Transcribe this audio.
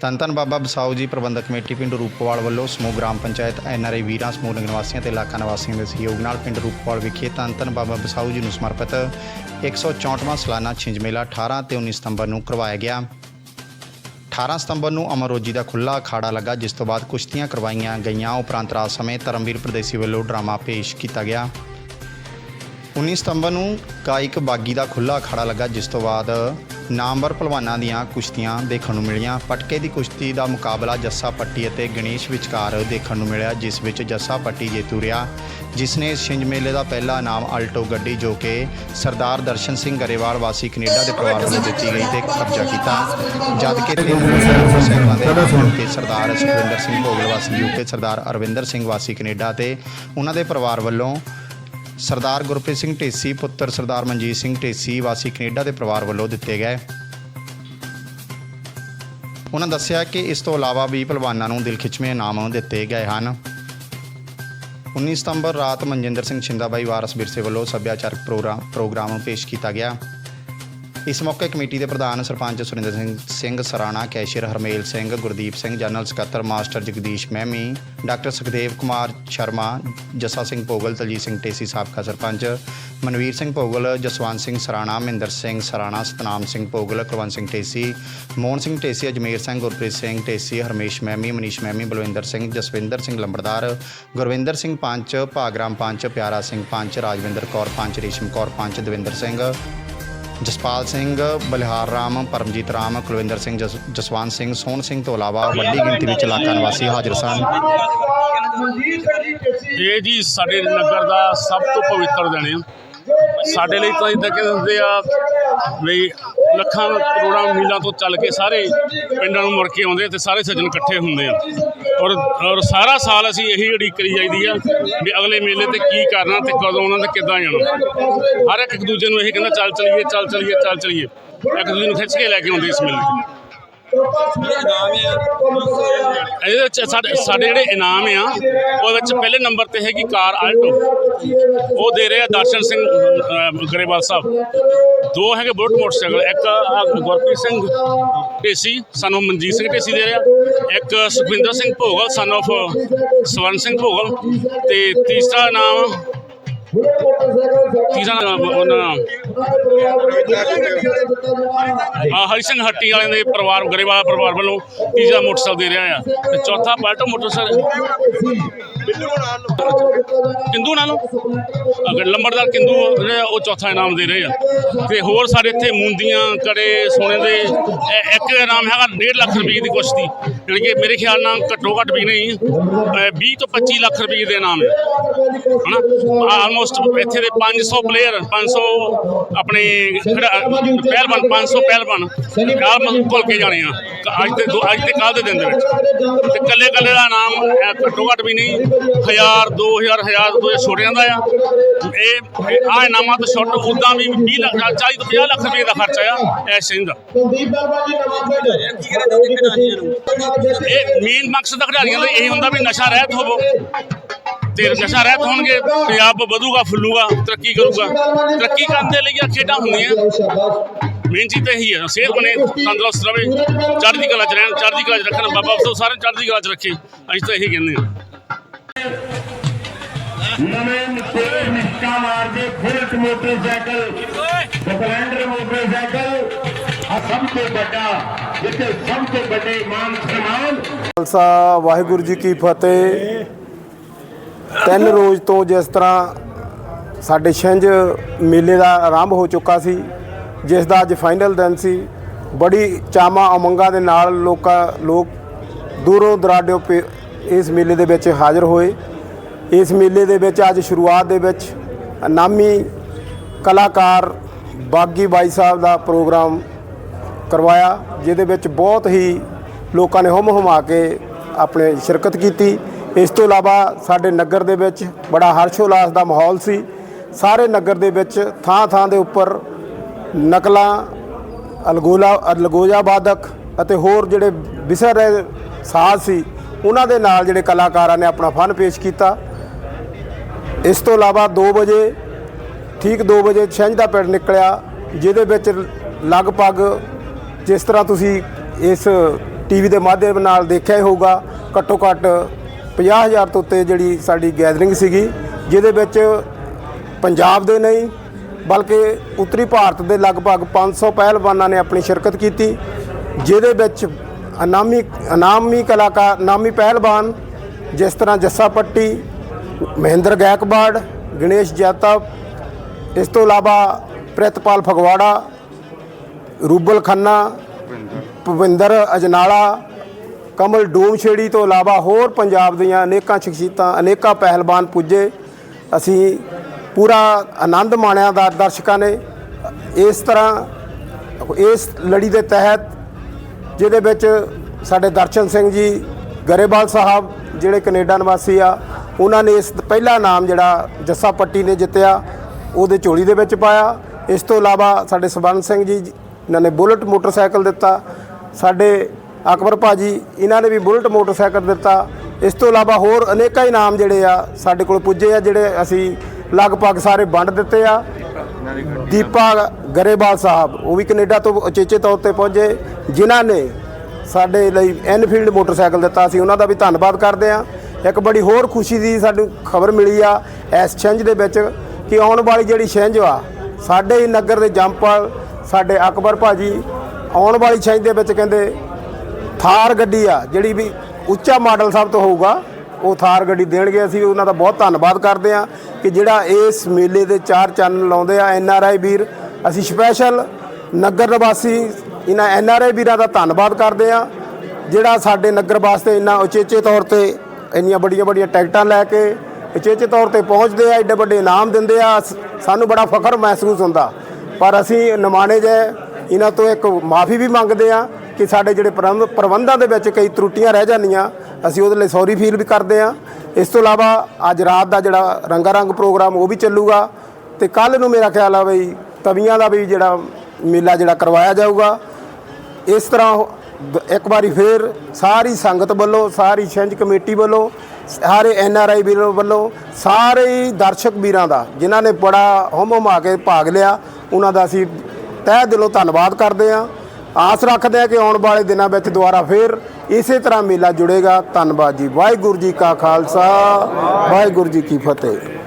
ਧੰਨ ਧੰਨ ਬਾਬਾ ਬਸਾਓ ਜੀ ਪ੍ਰਬੰਧਕ ਕਮੇਟੀ ਪਿੰਡ ਰੂਪਵਾਲ ਵੱਲੋਂ ਸਮੂਹ ਗ੍ਰਾਮ ਪੰਚਾਇਤ ਐਨਆਰਆਈ ਵੀਰਾਂ, ਸਮੂਹ ਨਗਰ ਨਿਵਾਸੀਆਂ ਤੇ ਇਲਾਕਾ ਨਿਵਾਸੀਆਂ ਦੇ ਸਹਿਯੋਗ ਨਾਲ ਪਿੰਡ ਰੂਪਵਾਲ ਵਿਖੇ ਧੰਨ ਧੰਨ ਬਾਬਾ ਬਸਾਓ ਜੀ ਨੂੰ ਸਮਰਪਿਤ 164ਵਾਂ ਸਾਲਾਨਾ ਛਿੰਝ ਮੇਲਾ 18 ਤੇ 19 ਸਤੰਬਰ ਨੂੰ ਕਰਵਾਇਆ ਗਿਆ। 18 ਸਤੰਬਰ ਨੂੰ ਅਮਰ ਰੋਜੀ ਦਾ ਖੁੱਲਾ ਅਖਾੜਾ ਲੱਗਾ, ਜਿਸ ਤੋਂ ਬਾਅਦ ਕੁਸ਼ਤੀਆਂ ਕਰਵਾਈਆਂ ਗਈਆਂ। ਉਪਰੰਤ ਰਾਤ ਸਮੇਂ ਧਰਮਵੀਰ ਪ੍ਰਦੇਸੀ ਵੱਲੋਂ ਡਰਾਮਾ ਪੇਸ਼ ਕੀਤਾ ਗਿਆ। 19 ਸਤੰਬਰ ਨੂੰ ਗਾਇਕ ਬਾਗੀ ਦਾ ਖੁੱਲਾ ਅਖਾੜਾ ਲੱਗਾ, ਜਿਸ ਤੋਂ ਬਾਅਦ ਨਾਮਵਰ ਪਹਿਲਵਾਨਾਂ ਦੀਆਂ ਕੁਸ਼ਤੀਆਂ ਦੇਖਣ ਨੂੰ ਮਿਲੀਆਂ। ਪਟਕੇ ਦੀ ਕੁਸ਼ਤੀ ਦਾ ਮੁਕਾਬਲਾ ਜੱਸਾ ਪੱਟੀ ਅਤੇ ਗਣੇਸ਼ ਵਿਚਕਾਰ ਦੇਖਣ ਨੂੰ ਮਿਲਿਆ ਜਿਸ ਵਿੱਚ ਜੱਸਾ ਪੱਟੀ ਜੇਤੂ ਰਿਹਾ। ਜਿਸ ਨੇ ਇਸ ਛਿੰਝ ਮੇਲੇ ਦਾ ਪਹਿਲਾ ਇਨਾਮ ਆਲਟੋ ਗੱਡੀ ਜੋ ਕਿ ਸਰਦਾਰ ਦਰਸ਼ਨ ਸਿੰਘ ਗਰੇਵਾਲ ਵਾਸੀ ਕੈਨੇਡਾ ਦੇ ਪਰਿਵਾਰ ਵੱਲੋਂ ਦਿੱਤੀ ਗਈ ਤੇ ਕਬਜ਼ਾ ਕੀਤਾ। ਜਦ ਕਿ ਦੇ ਤੇ ਸਰਦਾਰ ਸੁਖਵਿੰਦਰ ਸਿੰਘ ਭੋਗਲ ਵਾਸੀ ਯੂਕੇ ਸਰਦਾਰ ਅਰਵਿੰਦਰ ਸਿੰਘ ਵਾਸੀ ਕੈਨੇਡਾ ਤੇ ਉਹਨਾਂ ਦੇ ਪਰਿਵਾਰ ਵੱਲੋਂ ਸਰਦਾਰ ਗੁਰਪ੍ਰੀਤ ਸਿੰਘ ਢੇਸੀ, ਪੁੱਤਰ ਸਰਦਾਰ ਮਨਜੀਤ ਸਿੰਘ ਢੇਸੀ, ਵਾਸੀ ਕੈਨੇਡਾ ਦੇ ਪਰਿਵਾਰ ਵੱਲੋਂ ਦਿੱਤੇ ਗਏ। ਉਹਨਾਂ ਦੱਸਿਆ ਕਿ ਇਸ ਤੋਂ ਇਲਾਵਾ ਵੀ ਪਹਿਲਵਾਨਾਂ ਨੂੰ ਦਿਲਖਿੱਚਵੇਂ ਇਨਾਮ ਦਿੱਤੇ ਗਏ ਹਨ। 19 ਸਤੰਬਰ ਰਾਤ ਮਨਜਿੰਦਰ ਸਿੰਘ ਛਿੰਦਾਬਾਈ ਵਾਰਸ ਵਿਰਸੇ ਵੱਲੋਂ ਸੱਭਿਆਚਾਰਕ ਪ੍ਰੋਗਰਾਮ ਪ੍ਰੋਗਰਾਮ ਪੇਸ਼ ਕੀਤਾ ਗਿਆ। ਇਸ ਮੌਕੇ ਕਮੇਟੀ ਦੇ ਪ੍ਰਧਾਨ ਸਰਪੰਚ ਸੁਰਿੰਦਰ ਸਿੰਘ ਸਿੰਘ ਸਰਾਣਾ, ਕੈਸ਼ੀਅਰ ਹਰਮੇਲ ਸਿੰਘ, ਗੁਰਦੀਪ ਸਿੰਘ, ਜਨਰਲ ਸਕੱਤਰ ਮਾਸਟਰ ਜਗਦੀਸ਼ ਮਹਿਮੀ, ਡਾਕਟਰ ਸੁਖਦੇਵ ਕੁਮਾਰ ਸ਼ਰਮਾ, ਜੱਸਾ ਸਿੰਘ ਭੋਗਲ, ਤਲਜੀਤ ਸਿੰਘ ਟੇਸੀ ਸਾਬਕਾ ਸਰਪੰਚ, ਮਨਵੀਰ ਸਿੰਘ ਭੋਗਲ, ਜਸਵੰਤ ਸਿੰਘ ਸਰਾਣਾ, ਮਹਿੰਦਰ ਸਿੰਘ ਸਰਾਣਾ, ਸਤਨਾਮ ਸਿੰਘ ਭੋਗਲ, ਕੁਲਵੰਤ ਸਿੰਘ ਟੇਸੀ, ਮੋਹਨ ਸਿੰਘ ਟੇਸੀ, ਅਜਮੇਰ ਸਿੰਘ, ਗੁਰਪ੍ਰੀਤ ਸਿੰਘ ਟੇਸੀ, ਹਰਮੇਸ਼ ਮਹਿਮੀ, ਮਨੀਸ਼ ਮਹਿਮੀ, ਬਲਵਿੰਦਰ ਸਿੰਘ, ਜਸਵਿੰਦਰ ਸਿੰਘ ਲੰਬੜਦਾਰ, ਗੁਰਵਿੰਦਰ ਸਿੰਘ ਪੰਚ, ਭਾਗਰਾਮ ਪੰਚ, ਪਿਆਰਾ ਸਿੰਘ ਪੰਚ, ਰਾਜਵਿੰਦਰ ਕੌਰ ਪੰਚ, ਰੇਸ਼ਮ ਕੌਰ ਪੰਚ, ਦਵਿੰਦਰ ਸਿੰਘ ਜਸਪਾਲ ਸਿੰਘ, ਬਲਿਹਾਰ ਰਾਮ, ਪਰਮਜੀਤ ਰਾਮ, ਕੁਲਵਿੰਦਰ ਸਿੰਘ, ਜਸ- ਜਸਵੰਤ ਸਿੰਘ, ਸੋਹਣ ਸਿੰਘ ਤੋਂ ਇਲਾਵਾ ਵੱਡੀ ਗਿਣਤੀ ਵਿੱਚ ਇਲਾਕਾ ਨਿਵਾਸੀ ਹਾਜ਼ਰ ਸਨ। ਇਹ ਜੀ, ਸਾਡੇ ਨਗਰ ਦਾ ਸਭ ਤੋਂ ਪਵਿੱਤਰ ਦਿਨ ਆ ਸਾਡੇ ਲਈ ਤਾਂ ਇਦਾਂ ਕਹਿੰਦੇ ਹੁੰਦੇ ਆ ਵੀ ਲੱਖਾਂ ਕਰੋੜਾਂ ਮੀਲਾਂ ਤੋਂ ਚੱਲ ਕੇ ਸਾਰੇ ਪਿੰਡਾਂ ਨੂੰ ਮੁੜ ਕੇ ਆਉਂਦੇ ਤੇ ਸਾਰੇ ਸੱਜਣ ਇਕੱਠੇ ਹੁੰਦੇ ਆ। ਔਰ ਔਰ ਸਾਰਾ ਸਾਲ ਅਸੀਂ ਇਹੀ ਉਡੀਕ ਕਰੀ ਜਾਈਦੀ ਆ ਵੀ ਅਗਲੇ ਮੇਲੇ ਤੇ ਕੀ ਕਰਨਾ ਤੇ ਕਦੋਂ ਆਉਣਾ ਤੇ ਕਿੱਦਾਂ ਜਾਣਾ। ਹਰ ਇੱਕ ਇੱਕ ਦੂਜੇ ਨੂੰ ਇਹ ਕਹਿੰਦਾ, ਚੱਲ ਚਲੀਏ ਚੱਲ ਚਲੀਏ ਚੱਲ ਚਲੀਏ। ਇੱਕ ਦੂਜੇ ਨੂੰ ਖਿੱਚ ਕੇ ਲੈ ਕੇ ਆਉਂਦੇ ਇਸ ਮੇਲੇ ਤੇ। ਇਹਦੇ ਵਿੱਚ ਸਾਡੇ ਸਾਡੇ ਜਿਹੜੇ ਇਨਾਮ ਆ, ਉਹਦੇ ਵਿੱਚ ਪਹਿਲੇ ਨੰਬਰ ਤੇ ਹੈਗੀ ਕਾਰ ਆਲਟੋ। ਉਹ ਦੇ ਰਹੇ ਆ ਦਰਸ਼ਨ ਸਿੰਘ ਗਰੇਵਾਲ ਸਾਹਿਬ। ਦੋ ਹੈਗੇ ਬੁਲਟ ਮੋਟਰਸਾਈਕਲ, ਇੱਕ ਗੁਰਪ੍ਰੀਤ ਸਿੰਘ ਢੇਸੀ ਸਾਨੂੰ ਮਨਜੀਤ ਸਿੰਘ ਢੇਸੀ ਦੇ ਰਿਹਾ ਇੱਕ ਸੁਖਵਿੰਦਰ ਸਿੰਘ ਭੋਗਲ ਸਨ of ਸਵਰਨ ਸਿੰਘ ਭੋਗਲ। ਤੇ ਤੀਸਰਾ ਨਾਮ ਤੀਸਰਾ ਨਾਮ ਉਹਨਾਂ ਆ ਹਰੀ ਸਿੰਘ ਹੱਟੀ ਵਾਲਿਆਂ ਦੇ ਪਰਿਵਾਰ, ਗਰੇਵਾਲ ਪਰਿਵਾਰ ਵੱਲੋਂ ਤੀਜਾ ਮੋਟਰਸਾਈਕਲ ਦੇ ਰਿਹਾ ਆ। ਤੇ ਚੌਥਾ ਪਲਟੋ ਮੋਟਰਸਾਈਕਲ। ਕਿੰਦੂ ਨਾਲੋਂ? ਅਗਰ ਲੰਬੜਦਾਰ ਕਿੰਦੂ ਜਿਹੜੇ ਉਹ ਚੌਥਾ ਇਨਾਮ ਦੇ ਰਹੇ ਆ। ਤੇ ਹੋਰ ਸਾਰੇ ਇੱਥੇ ਮੁੰਦੀਆਂ ਕੜੇ ਸੋਨੇ ਦੇ ਇਹ ਇੱਕ ਇਨਾਮ ਹੈਗਾ 1.5 ਲੱਖ ਰੁਪਏ ਦੀ ਕੁਸ਼ਤੀ। ਯਾਨੀ ਕਿ ਮੇਰੇ ਖਿਆਲ ਨਾਲ ਘੱਟੋ ਘੱਟ ਵੀ ਨਹੀਂ ਅਹ 20 ਤੋਂ 25 ਲੱਖ ਰੁਪਏ ਦੇ ਇਨਾਮ ਹੈ ਹਨਾ? ਆਲਮੋਸਟ ਇੱਥੇ ਦੇ 500 ਪਲੇਅਰ 500 ਆਪਣੇ ਖਿਡਾ- ਪਹਿਲਵਾਨ 500 ਪਹਿਲਵਾਨ ਕਾਲ ਘੁਲ ਕੇ ਜਾਣੇ ਆ। ਅੱਜ ਤੇ ਦੋ- ਅੱਜ ਤੇ ਕੱਲ ਦੇ ਦਿਨ ਦੇ ਵਿੱਚ। ਤੇ ਕੱਲੇ ਕੱਲੇ ਦਾ ਨਾਮ ਅਹ, ਘੱਟੋ ਘੱਟ ਵੀ ਨਹੀਂ 1000 2000 1000 ਦੋ ਛੋਟੇ ਜਾਂਦਾ ਆ। ਇਹ ਆ ਇਨਾਮਾਂ ਤੋਂ ਛੋਟ ਉਦਾਂ ਵੀ 20 ਲੱਖ 40 ਤੋਂ 50 ਲੱਖ ਰੁਪਏ ਦਾ ਖਰਚਾ ਆ ਇਸ ਸਿੰਘ ਦਾ। ਇਹ ਮੇਨ ਮਕਸਦ ਖਿਡਾਰੀਆਂ ਦਾ ਇਹ ਹੁੰਦਾ ਵੀ ਨਸ਼ਾ ਰਹਿਤ ਹੋਵੋ। ਤੇ ਨਸ਼ਾ ਰਹਿਤ ਹੋਣਗੇ ਪੰਜਾਬ ਵਧੂਗਾ ਫੁੱਲੂਗਾ ਤਰੱਕੀ ਕਰੂਗਾ। ਤਰੱਕੀ ਕਰਨ ਦੇ ਲਈ ਆ ਖੇਡਾਂ ਹੁੰਦੀਆਂ। ਮੇਨ ਚੀਜ਼ ਤਾਂ ਇਹੀ ਹੈ ਸਿਹਤ ਬਣੇ ਤੰਦਰੁਸਤ ਰਵੇ। ਚੜ੍ਹਦੀ ਕਲਾ ਚ ਰਹਿਣ ਚੜ੍ਹਦੀ ਕਲਾ ਚ ਰੱਖਣ ਬਾਬਾ ਬਸੋ ਸਾਰੇ ਚੜ੍ਹਦੀ ਕਲਾ ਚ ਰੱਖੇ। ਅਸੀਂ ਤਾਂ ਇਹੀ ਕਹਿੰਦੇ ਹਾਂ। ਨਵੇਂ ਤੇਜ਼ ਨਿਸ਼ਕਾ ਮਾਰਦੇ ਬੁਲਟ ਮੋਟਰਸਾਈਕਲ ਸਪਲੈਂਡਰ ਮੋਟਰਸਾਈਕਲ ਆ ਸਭ ਤੋਂ ਵੱਡਾ, ਜਿੱਥੇ ਸਭ ਤੋਂ ਵੱਡੇ ਮਾਨ ਸਨਮਾਨ। ਖਾਲਸਾ, ਵਾਹਿਗੁਰੂ ਜੀ ਕੀ ਫਤਿਹ। ਤਿੰਨ ਰੋਜ਼ ਤੋਂ ਜਿਸ ਤਰ੍ਹਾਂ ਸਾਡੇ ਛਿੰਝ ਮੇਲੇ ਦਾ ਆਰੰਭ ਹੋ ਚੁੱਕਾ ਸੀ, ਜਿਸ ਦਾ ਅੱਜ ਫਾਈਨਲ ਦਿਨ ਸੀ, ਬੜੀ ਚਾਵਾਂ ਉਮੰਗਾਂ ਦੇ ਨਾਲ ਲੋਕਾਂ, ਲੋਕ ਦੂਰੋਂ ਦਰਾਡਿਓ ਪੇ- ਇਸ ਮੇਲੇ ਦੇ ਵਿੱਚ ਹਾਜ਼ਰ ਹੋਏ। ਇਸ ਮੇਲੇ ਦੇ ਵਿੱਚ ਅੱਜ ਸ਼ੁਰੂਆਤ ਦੇ ਵਿੱਚ ਨਾਮੀ ਕਲਾਕਾਰ ਬਾਗੀ ਬਾਈ ਸਾਹਿਬ ਦਾ ਪ੍ਰੋਗਰਾਮ ਕਰਵਾਇਆ, ਜਿਹਦੇ ਵਿੱਚ ਬਹੁਤ ਹੀ ਲੋਕਾਂ ਨੇ ਹੁਮ ਹੁਮਾ ਕੇ ਆਪਣੇ ਸ਼ਿਰਕਤ ਕੀਤੀ। ਇਸ ਤੋਂ ਇਲਾਵਾ ਸਾਡੇ ਨਗਰ ਦੇ ਵਿੱਚ ਬੜਾ ਹਰਸ਼ੋਲਾਸ ਦਾ ਮਾਹੌਲ ਸੀ। ਸਾਰੇ ਨਗਰ ਦੇ ਵਿੱਚ ਥਾਂ ਥਾਂ ਦੇ ਉੱਪਰ ਨਕਲਾਂ, ਅਲਗੋਲਾ, ਅਲਗੋਜਾ ਬਾਦਕ ਅਤੇ ਹੋਰ ਜਿਹੜੇ ਵਿਸਰ ਰਹੇ ਸਾਜ਼ ਸੀ, ਉਹਨਾਂ ਦੇ ਨਾਲ ਜਿਹੜੇ ਕਲਾਕਾਰਾਂ ਨੇ ਆਪਣਾ ਫਨ ਪੇਸ਼ ਕੀਤਾ। ਇਸ ਤੋਂ ਇਲਾਵਾ 2 ਵਜੇ, ਠੀਕ 2 ਵਜੇ ਛਿੰਝ ਦਾ ਪਿੰਡ ਨਿਕਲਿਆ, ਜਿਹਦੇ ਵਿੱਚ ਲਗਭਗ ਜਿਸ ਤਰ੍ਹਾਂ ਤੁਸੀਂ ਇਸ ਟੀਵੀ ਦੇ ਮਾਧਿਅਮ ਨਾਲ ਦੇਖਿਆ ਹੀ ਹੋਊਗਾ, ਘੱਟੋ ਘੱਟ 50000 ਤੋਂ ਉੱਤੇ ਜਿਹੜੀ ਸਾਡੀ ਗੈਦਰਿੰਗ ਸੀਗੀ, ਜਿਹਦੇ ਵਿੱਚ ਪੰਜਾਬ ਦੇ ਨਹੀਂ, ਬਲਕਿ ਉੱਤਰੀ ਭਾਰਤ ਦੇ ਲਗਭਗ 500 ਪਹਿਲਵਾਨਾਂ ਨੇ ਆਪਣੀ ਸ਼ਿਰਕਤ ਕੀਤੀ, ਜਿਹਦੇ ਵਿੱਚ ਅਨਾਮੀ ਅਨਾਮੀ ਕਲਾਕਾਰ ਨਾਮੀ ਪਹਿਲਵਾਨ, ਜਿਸ ਤਰ੍ਹਾਂ ਜੱਸਾ ਪੱਟੀ ਮਹਿੰਦਰ ਗੈਕਵਾੜ ਗਣੇਸ਼ ਜਾਤਵ ਇਸ ਤੋਂ ਇਲਾਵਾ ਪ੍ਰਿਤਪਾਲ ਫਗਵਾੜਾ, ਰੂਬਲ ਖੰਨਾ ਭਵਿੰਦਰ ਅਜਨਾਲਾ, ਕਮਲ ਡੂਮਛੇੜੀ ਤੋਂ ਇਲਾਵਾ ਹੋਰ ਪੰਜਾਬ ਦੀਆਂ ਅਨੇਕਾਂ ਸ਼ਖਸੀਅਤਾਂ, ਅਨੇਕਾਂ ਪਹਿਲਵਾਨ ਪੁੱਜੇ। ਅਸੀਂ ਪੂਰਾ ਆਨੰਦ ਮਾਣਿਆ ਦਾ ਦਰਸ਼ਕਾਂ ਨੇ। ਇਸ ਤਰ੍ਹਾਂ, ਇਸ ਲੜੀ ਦੇ ਤਹਿਤ, ਜਿਹਦੇ ਵਿੱਚ ਸਾਡੇ ਦਰਸ਼ਨ ਸਿੰਘ ਜੀ, ਗਰੇਵਾਲ ਸਾਹਿਬ, ਜਿਹੜੇ ਕੈਨੇਡਾ ਨਿਵਾਸੀ ਆ ਉਹਨਾਂ ਨੇ ਇਸ ਪਹਿਲਾ ਨਾਮ ਜਿਹੜਾ ਜੱਸਾ ਪੱਟੀ ਨੇ ਜਿੱਤਿਆ, ਉਹਦੇ ਝੋਲੀ ਦੇ ਵਿੱਚ ਪਾਇਆ। ਇਸ ਤੋਂ ਇਲਾਵਾ ਸਾਡੇ ਸਵਰਨ ਸਿੰਘ ਜੀ, ਇਹਨਾਂ ਨੇ ਬੁਲਟ ਮੋਟਰਸਾਈਕਲ ਦਿੱਤਾ। ਸਾਡੇ ਅਕਬਰ ਭਾਜੀ, ਇਹਨਾਂ ਨੇ ਵੀ ਬੁਲਟ ਮੋਟਰਸਾਈਕਲ ਦਿੱਤਾ। ਇਸ ਤੋਂ ਇਲਾਵਾ ਹੋਰ ਅਨੇਕਾਂ ਇਨਾਮ ਜਿਹੜੇ ਆ ਸਾਡੇ ਕੋਲ ਪੁੱਜੇ ਆ, ਜਿਹੜੇ ਅਸੀਂ ਲਗਭਗ ਸਾਰੇ ਵੰਡ ਦਿੱਤੇ ਆ। ਦੀਪਾ ਗਰੇਵਾਲ ਸਾਹਿਬ, ਉਹ ਵੀ ਕੈਨੇਡਾ ਤੋਂ ਉਚੇਚੇ ਤੌਰ ਤੇ ਪਹੁੰਚੇ, ਜਿਨ੍ਹਾਂ ਨੇ ਸਾਡੇ ਲਈ ਐਨਫੀਲਡ ਮੋਟਰਸਾਈਕਲ ਦਿੱਤਾ। ਸੀ ਉਹਨਾਂ ਦਾ ਵੀ ਧੰਨਵਾਦ ਕਰਦੇ ਆ। ਇੱਕ ਬੜੀ ਹੋਰ ਖੁਸ਼ੀ ਦੀ ਸਾਨੂੰ ਖਬਰ ਮਿਲੀ ਆ ਇਸ ਛਿੰਝ ਦੇ ਵਿੱਚ ਕਿ ਆਉਣ ਵਾਲੀ ਜਿਹੜੀ ਛਿੰਝ ਆ ਸਾਡੇ ਨਗਰ ਦੇ ਜੰਪਲ ਸਾਡੇ ਅਕਬਰ ਭਾਜੀ ਆਉਣ ਵਾਲੀ ਛਿੰਝ ਦੇ ਵਿੱਚ ਕਹਿੰਦੇ ਥਾਰ ਗੱਡੀ ਆ, ਜਿਹੜੀ ਵੀ ਉੱਚਾ ਮਾਡਲ ਸਭ ਤੋਂ ਹੋਊਗਾ, ਉਹ ਥਾਰ ਗੱਡੀ ਦੇਣਗੇ ਅਸੀਂ, ਉਹਨਾਂ ਦਾ ਬਹੁਤ ਧੰਨਵਾਦ ਕਰਦੇ ਆ ਕਿ ਜਿਹੜਾ ਇਸ ਮੇਲੇ ਦੇ ਚਾਰ ਚੰਨ ਲਾਉਂਦੇ ਆ ਐਨ ਆਰ ਆਈ ਵੀਰ, ਅਸੀਂ ਸਪੈਸ਼ਲ ਨਗਰ ਨਿਵਾਸੀ, ਇਹਨਾਂ ਐਨ ਆਰ ਆਈ ਵੀਰਾਂ ਦਾ ਧੰਨਵਾਦ ਕਰਦੇ ਆ ਜਿਹੜਾ ਸਾਡੇ ਨਗਰ ਵਾਸਤੇ ਇੰਨਾ ਉਚੇਚੇ ਤੌਰ ਤੇ ਇੰਨੀਆਂ ਵੱਡੀਆਂ ਵੱਡੀਆਂ ਟਿਕਟਾਂ ਲੈ ਕੇ ਉਚੇਚੇ ਤੌਰ ਤੇ ਪਹੁੰਚਦੇ ਆ ਐਡੇ ਵੱਡੇ ਇਨਾਮ ਦਿੰਦੇ ਆ, ਸ- ਸਾਨੂੰ ਬੜਾ ਫਖਰ ਮਹਿਸੂਸ ਹੁੰਦਾ। ਪਰ ਅਸੀਂ ਨਿਮਾਣੇ ਜੇ ਇਹਨਾਂ ਤੋਂ ਇੱਕ ਮਾਫੀ ਵੀ ਮੰਗਦੇ ਆ ਕਿ ਸਾਡੇ ਜਿਹੜੇ ਪ੍ਰਬੰਧ- ਪ੍ਰਬੰਧਾਂ ਦੇ ਵਿੱਚ ਕਈ ਤਰੁੱਟੀਆਂ ਰਹਿ ਜਾਂਦੀਆਂ, ਅਸੀਂ ਉਹਦੇ ਲਈ ਸੌਰੀ ਫੀਲ ਵੀ ਕਰਦੇ ਆ। ਇਸ ਤੋਂ ਇਲਾਵਾ ਅੱਜ ਰਾਤ ਦਾ ਜਿਹੜਾ ਰੰਗਾਰੰਗ ਪ੍ਰੋਗਰਾਮ ਉਹ ਵੀ ਚੱਲੂਗਾ ਤੇ ਕੱਲ ਨੂੰ ਮੇਰਾ ਖਿਆਲ ਆ ਬਈ ਤਵੀਆਂ ਦਾ ਵੀ ਜਿਹੜਾ ਮੇਲਾ ਜਿਹੜਾ ਕਰਵਾਇਆ ਜਾਊਗਾ। ਇਸ ਤਰ੍ਹਾਂ ਇੱਕ ਵਾਰੀ ਫੇਰ ਸਾਰੀ ਸੰਗਤ ਵੱਲੋਂ, ਸਾਰੀ ਛਿੰਝ ਕਮੇਟੀ ਵੱਲੋਂ, ਸਾਰੇ ਐਨ ਆਰ ਆਈ ਵੀਰਾਂ ਵੱਲੋਂ, ਸਾਰੇ ਹੀ ਦਰਸ਼ਕ ਵੀਰਾਂ ਦਾ, ਜਿਨ੍ਹਾਂ ਨੇ ਬੜਾ ਹਮ ਹਮਾ ਕੇ ਭਾਗ ਲਿਆ, ਉਹਨਾਂ ਦਾ ਅਸੀਂ ਤਹਿ ਦਿਲੋਂ ਧੰਨਵਾਦ ਕਰਦੇ ਹਾਂ। ਆਸ ਰੱਖਦੇ ਹਾਂ ਕਿ ਆਉਣ ਵਾਲੇ ਦਿਨਾਂ ਵਿੱਚ ਦੁਬਾਰਾ ਫੇਰ ਇਸੇ ਤਰ੍ਹਾਂ ਮੇਲਾ ਜੁੜੇਗਾ। ਧੰਨਵਾਦ ਜੀ। ਵਾਹਿਗੁਰੂ ਜੀ ਕਾ ਖਾਲਸਾ, ਵਾਹਿਗੁਰੂ ਜੀ ਕੀ ਫਤਿਹ।